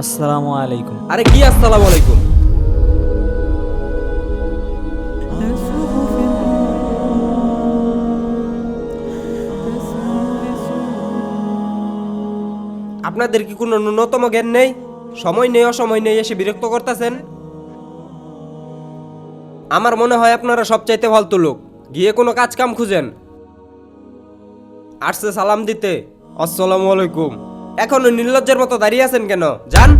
আসসালামু আলাইকুম। আরে কি আসসালামু আলাইকুম? আপনাদের কি কোনো ন্যূনতম জ্ঞান নেই? সময় নেই, অসময় নেই এসে বিরক্ত করতেছেন? আমার মনে হয় আপনারা সবচাইতে ফালতু লোক। গিয়ে কোনো কাজ কাম খুঁজেন। আসছে সালাম দিতে। আসসালামু আলাইকুম। এখনও নির্লজ্জের মতো দাঁড়িয়ে আছেন কেন? যান।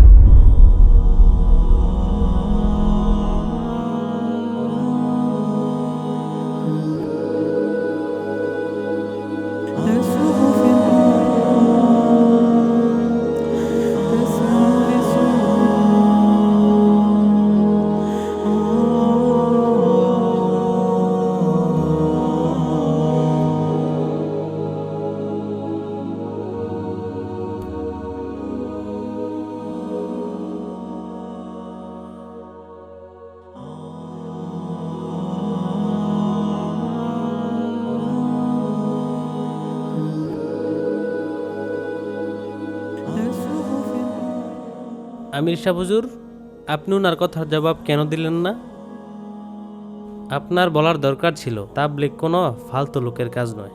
আমির শাহ হুজুর, আপনি ওনার কথার জবাব কেন দিলেন না? আপনার বলার দরকার ছিল তাবলিক কোনো ফালতু লোকের কাজ নয়।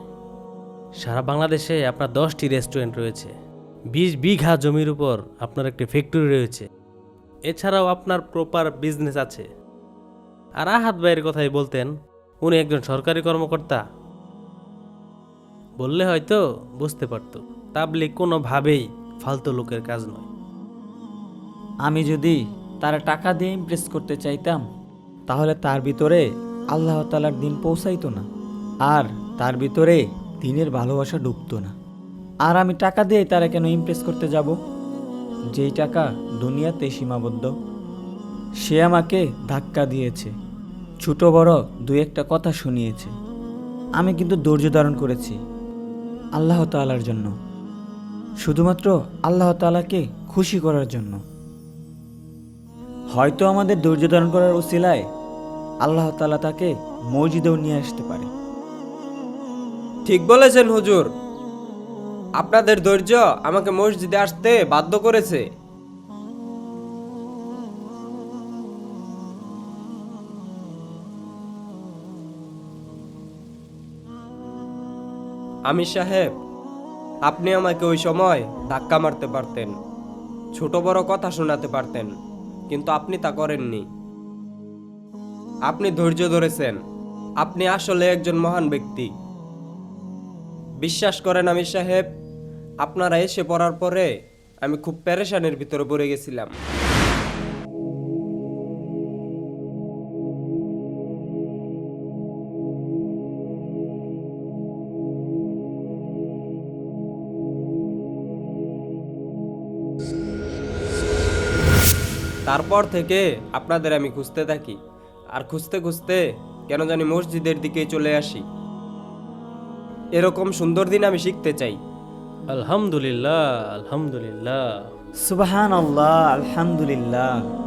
সারা বাংলাদেশে আপনার দশটি রেস্টুরেন্ট রয়েছে। বিশ বিঘা জমির উপর আপনার একটি ফ্যাক্টরি রয়েছে। এছাড়াও আপনার প্রপার বিজনেস আছে। আর আহাত ভাইয়ের কথাই বলতেন, উনি একজন সরকারি কর্মকর্তা। বললে হয়তো বুঝতে পারতো তাবলিক কোনোভাবেই ফালতু লোকের কাজ নয়। আমি যদি তারা টাকা দিয়ে ইমপ্রেস করতে চাইতাম, তাহলে তার ভিতরে আল্লাহ তালার দিন পৌঁছাইতো না, আর তার ভিতরে দিনের ভালোবাসা ডুবতো না। আর আমি টাকা দিয়ে তারা কেন ইমপ্রেস করতে যাব? যেই টাকা দুনিয়াতে সীমাবদ্ধ। সে আমাকে ধাক্কা দিয়েছে, ছোট বড় দু একটা কথা শুনিয়েছে। আমি কিন্তু ধৈর্য ধারণ করেছি আল্লাহ তালার জন্য, শুধুমাত্র আল্লাহ তালাকে খুশি করার জন্য। হয়তো আমাদের ধৈর্য ধারণ করার উসিলায় আল্লাহ তালা তাকে মসজিদেও নিয়ে আসতে পারে। ঠিক বলেছেন হুজুর। আপনাদের ধৈর্য আমাকে মসজিদে আসতে বাধ্য করেছে। আমি সাহেব, আপনি আমাকে ওই সময় ধাক্কা মারতে পারতেন, ছোট বড় কথা শোনাতে পারতেন। কিন্তু আপনি তা করেননি। আপনি ধৈর্য ধরেছেন। আপনি আসলে একজন মহান ব্যক্তি। বিশ্বাস করেন আমি সাহেব, আপনারা এসে পড়ার পরে আমি খুব প্যারেশানের ভিতরে পড়ে গেছিলাম। তারপর থেকে আপনাদের আমি খুঁজতে থাকি। আর খুঁজতে খুঁজতে কেন জানি মসজিদের দিকে চলে আসি। এরকম সুন্দর দিন আমি শিখতে চাই। আলহামদুলিল্লাহ আলহামদুলিল্লাহ। সুবাহান আল্লাহ আলহামদুলিল্লাহ।